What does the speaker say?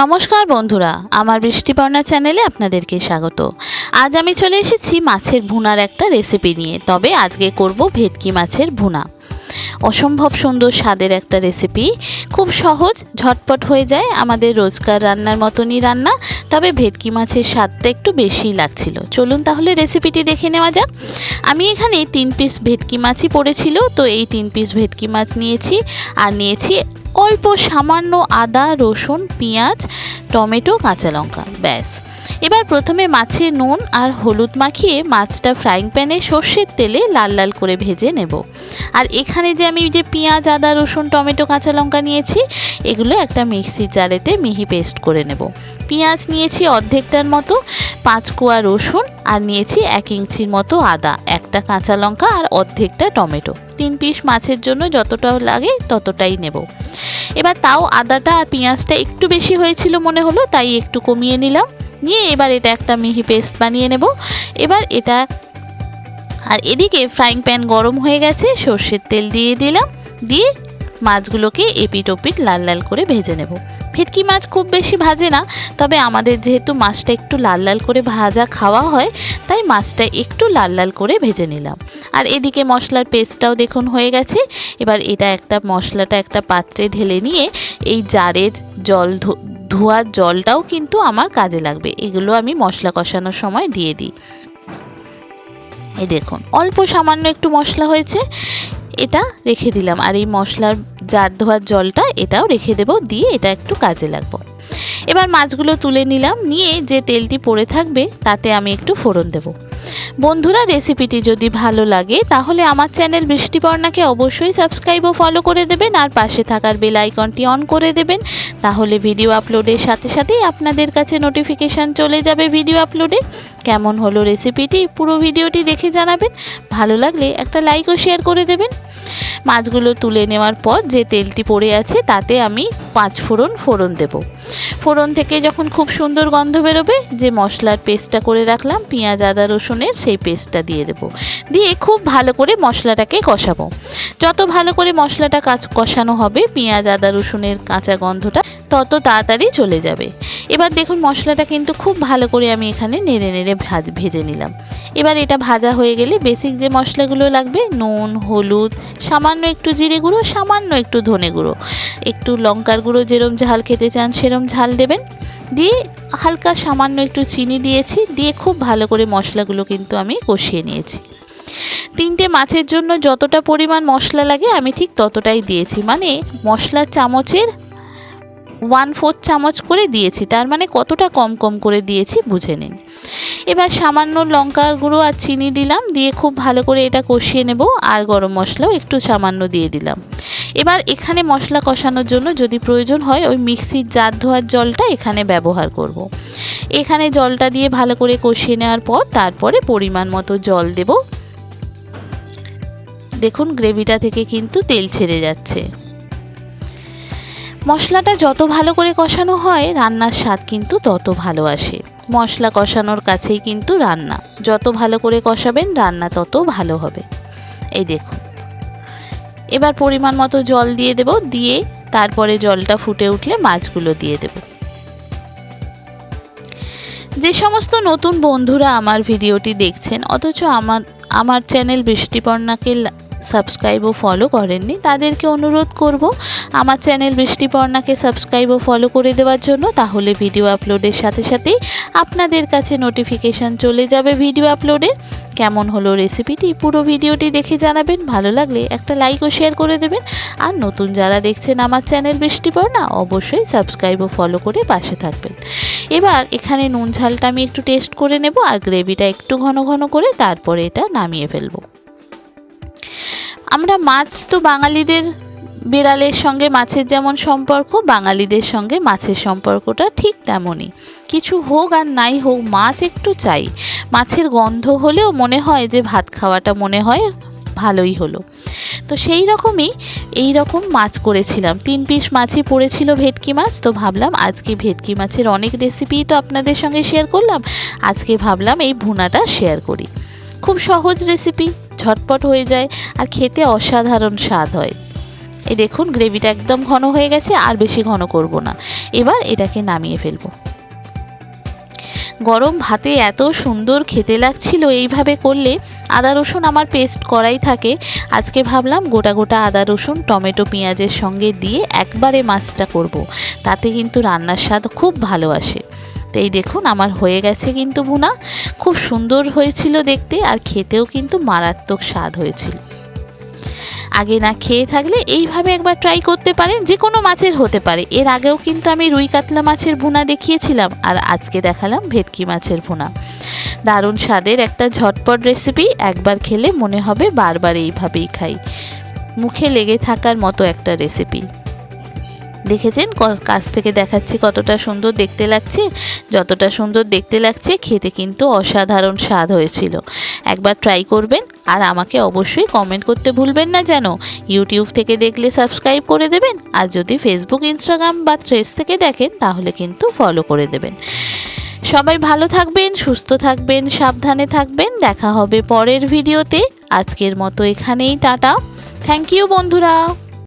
নমস্কার বন্ধুরা, আমার বৃষ্টিপর্ণা চ্যানেলে আপনাদেরকে স্বাগত। আজ আমি চলে এসেছি মাছের ভুনার একটা রেসিপি নিয়ে, তবে আজকে করব ভেটকি মাছের ভুনা। অসম্ভব সুন্দর স্বাদের একটা রেসিপি খুব সহজ, ঝটপট হয়ে যায় আমাদের রোজকার রান্নার মতনই রান্না, তবে ভেটকি মাছের স্বাদটা একটু বেশিই লাগছিল। চলুন তাহলে রেসিপিটি দেখে নেওয়া যাক। আমি এখানে তিন পিস ভেটকি মাছই পড়েছিল, তো এই তিন পিস ভেটকি মাছ নিয়েছি, আর নিয়েছি অল্প সামান্য আদা, রসুন, পেঁয়াজ, টমেটো, কাঁচা লঙ্কা, ব্যাস। এবার প্রথমে মাছে নুন আর হলুদ মাখিয়ে মাছটা ফ্রাইং প্যানে সর্ষের তেলে লাল লাল করে ভেজে নেব। আর এখানে যে আমি যে পেঁয়াজ, আদা, রসুন, টমেটো, কাঁচা লঙ্কা নিয়েছি, এগুলো একটা মিক্সির জারেতে মিহি পেস্ট করে নেব। পেঁয়াজ নিয়েছি অর্ধেকটার মতো, পাঁচ কোয়া রসুন আর নিয়েছি এক ইঞ্চির মতো আদা, একটা কাঁচা লঙ্কা আর অর্ধেকটা টমেটো। তিন পিস মাছের জন্য যতটা লাগে ততটাই নেব। এবার তাও আদাটা আর পেঁয়াজটা একটু বেশি হয়েছিল মনে হলো, তাই একটু কমিয়ে নিলাম। নিয়ে এবার এটা একটা মিহি পেস্ট বানিয়ে নেব। এবার এটা আর এদিকে ফ্রাইং প্যান গরম হয়ে গেছে, সর্ষের তেল দিয়ে দিলাম। দিয়ে মাছগুলোকে এপিট ওপিট লাল লাল করে ভেজে নেব। ভেটকি মাছ খুব বেশি ভাজে না, তবে আমাদের যেহেতু মাছটা একটু লাল লাল করে ভাজা খাওয়া হয়, তাই মাছটা একটু লাল লাল করে ভেজে নিলাম। আর এদিকে মশলার পেস্টটাও দেখুন হয়ে গেছে, এবার এটা একটা মশলাটা একটা পাত্রে ঢেলে নিয়ে এই জারের জল ধোয়ার জলটাও কিন্তু আমার কাজে লাগবে, এগুলো আমি মশলা কষানোর সময় দিয়ে দিই। এই দেখুন, অল্প সামান্য একটু মশলা হয়েছে এটা রেখে দিলাম। আর এই মশলার জার ধোয়ার জলটা এটাও রেখে দেব, দিয়ে এটা একটু কাজে লাগবো। এবার মাছগুলো তুলে নিলাম, নিয়ে যে তেলটি পড়ে থাকবে তাতে আমি একটু ফোড়ন দেব। বন্ধুরা, রেসিপিটি যদি ভালো লাগে, তাহলে আমার চ্যানেল বৃষ্টিপর্ণাকে অবশ্যই সাবস্ক্রাইব ও ফলো করে দেবেন, আর পাশে থাকার বেল আইকনটি অন করে দেবেন। তাহলে ভিডিও আপলোডের সাথে সাথেই আপনাদের কাছে নোটিফিকেশান চলে যাবে ভিডিও আপলোডে। কেমন হলো রেসিপিটি পুরো ভিডিওটি দেখে জানাবেন। ভালো লাগলে একটা লাইক ও শেয়ার করে দেবেন। মাছগুলো তুলে নেওয়ার পর যে তেলটি পড়ে আছে তাতে আমি পাঁচ ফোড়ন ফোড়ন দেব। ফোড়ন থেকে যখন খুব সুন্দর গন্ধ বেরোবে, যে মশলার পেস্টটা করে রাখলাম, পেঁয়াজ, আদা, রসুনের সেই পেস্টটা দিয়ে দেব। দিয়ে খুব ভালো করে মশলাটাকে কষাবো। যত ভালো করে মশলাটা কাজ কষানো হবে, পেঁয়াজ, আদা, রসুনের কাঁচা গন্ধটা তত তাড়াতাড়ি চলে যাবে। এবার দেখুন মশলাটা কিন্তু খুব ভালো করে আমি এখানে নেড়ে নেড়ে ভাজ ভেজে নিলাম। এবার এটা ভাজা হয়ে গেলে বেসিক যে মশলাগুলো লাগবে, নুন, হলুদ, সামান্য একটু জিরে গুঁড়ো, সামান্য একটু ধনে গুঁড়ো। একটু লঙ্কার গুঁড়ো যেরম ঝাল খেতে চান সেরম ঝাল দেবেন। দিয়ে হালকা সামান্য একটু চিনি দিয়েছি, দিয়ে খুব ভালো করে মশলাগুলো কিন্তু আমি কষিয়ে নিয়েছি। তিনটে মাছের জন্য যতটা পরিমাণ মশলা লাগে আমি ঠিক ততটাই দিয়েছি। মানে মশলার চামচের ওয়ান ফোর্থ চামচ করে দিয়েছি। তার মানে কতটা কম কম করে দিয়েছি বুঝে নিন। এবার সামান্য লঙ্কার গুঁড়ো আর চিনি দিলাম, দিয়ে খুব ভালো করে এটা কষিয়ে নেব, আর গরম মশলাও একটু সামান্য দিয়ে দিলাম। এবার এখানে মশলা কষানোর জন্য যদি প্রয়োজন হয়, ওই মিক্সির জার ধোয়ার জলটা এখানে ব্যবহার করব। এখানে জলটা দিয়ে ভালো করে কষিয়ে নেওয়ার পর তারপরে পরিমাণ মতো জল দেব। দেখুন, গ্রেভিটা থেকে কিন্তু তেল ছেড়ে যাচ্ছে। মশলাটা যত ভালো করে কষানো হয়, রান্নার স্বাদ কিন্তু তত ভালো আসে। মশলা কষানোর কাছেই কিন্তু রান্না। যত ভালো করে কষাবেন, রান্না তত ভালো হবে। এই দেখুন। এবার পরিমাণ মতো জল দিয়ে দেব, দিয়ে তারপরে জলটা ফুটে উঠলে মাছগুলো দিয়ে দেব। যে সমস্ত নতুন বন্ধুরা আমার ভিডিওটি দেখছেন, অথচ আমার আমার চ্যানেল বৃষ্টিপর্ণাকে সাবস্ক্রাইব ও ফলো করেননি, তাদেরকে অনুরোধ করব আমার চ্যানেল বৃষ্টিপর্ণাকে সাবস্ক্রাইব ও ফলো করে দেওয়ার জন্য, তাহলে ভিডিও আপলোডের সাথে সাথেই আপনাদের কাছে নোটিফিকেশান চলে যাবে ভিডিও আপলোডে কেমন হলো রেসিপিটি পুরো ভিডিওটি দেখে জানাবেন, ভালো লাগলে একটা লাইক ও শেয়ার করে দেবেন। আর নতুন যারা দেখছেন আমার চ্যানেল বৃষ্টিপর্ণা অবশ্যই সাবস্ক্রাইব ও ফলো করে পাশে থাকবেন। এবার এখানে নুন ঝালটা আমি একটু টেস্ট করে নেব, আর গ্রেভিটা একটু ঘন ঘন করে তারপরে এটা নামিয়ে ফেলব। আমরা মাছ তো বাঙালিদের বিড়ালের সঙ্গে মাছের যেমন সম্পর্ক, বাঙালিদের সঙ্গে মাছের সম্পর্কটা ঠিক তেমনই। কিছু হোক আর নাই হোক, মাছ একটু চাই। মাছের গন্ধ হলেও মনে হয় যে ভাত খাওয়াটা মনে হয় ভালোই হলো। তো সেই রকমই এই রকম মাছ করেছিলাম। তিন পিস মাছই পড়েছিল ভেটকি মাছ, তো ভাবলাম আজকে ভেটকি মাছের অনেক রেসিপি তো আপনাদের সঙ্গে শেয়ার করলাম। আজকে ভাবলাম এই ভুনাটা শেয়ার করি। খুব সহজ রেসিপি ঝটপট হয়ে যায় আর খেতে অসাধারণ স্বাদ হয়। এই দেখুন, গ্রেভিটা একদম ঘন হয়ে গেছে, আর বেশি ঘন করব না। এবার এটাকে নামিয়ে ফেলব। গরম ভাতে এত সুন্দর খেতে লাগছিল, এইভাবে করলে আদা রসুন আমার পেস্ট করাই থাকে। আজকে ভাবলাম গোটা গোটা আদা রসুন, টমেটো, পেঁয়াজের সঙ্গে দিয়ে একবারে মাছটা করব। তাতে কিন্তু রান্নার স্বাদ খুব ভালো আসে। তো এই দেখুন, আমার হয়ে গেছে কিন্তু ভুনা। খুব সুন্দর হয়েছিল দেখতে আর খেতেও কিন্তু মারাত্মক স্বাদ হয়েছিল। আগে না খেয়ে থাকলে এইভাবে একবার ট্রাই করতে পারেন যে কোনো মাছের হতে পারে। এর আগেও কিন্তু আমি রুই কাতলা মাছের ভুনা দেখিয়েছিলাম আর আজকে দেখালাম ভেটকি মাছের ভুনা। দারুণ স্বাদের একটা ঝটপট রেসিপি একবার খেলে মনে হবে বারবার এইভাবেই খাই। মুখে লেগে থাকার মতো একটা রেসিপি দেখেছেন? কাছ থেকে দেখাচ্ছি কতটা সুন্দর দেখতে লাগছে। যতটা সুন্দর দেখতে লাগছে, খেতে কিন্তু অসাধারণ স্বাদ হয়েছিল। একবার ট্রাই করবেন আর আমাকে অবশ্যই কমেন্ট করতে ভুলবেন না যেন। ইউটিউব থেকে দেখলে সাবস্ক্রাইব করে দেবেন আর যদি ফেসবুক ইনস্টাগ্রাম বা থ্রেস থেকে দেখেন, তাহলে কিন্তু ফলো করে দেবেন। সবাই ভালো থাকবেন, সুস্থ থাকবেন, সাবধানে থাকবেন। দেখা হবে পরের ভিডিওতে আজকের মতো এখানেই, টাটা। থ্যাংক ইউ বন্ধুরা।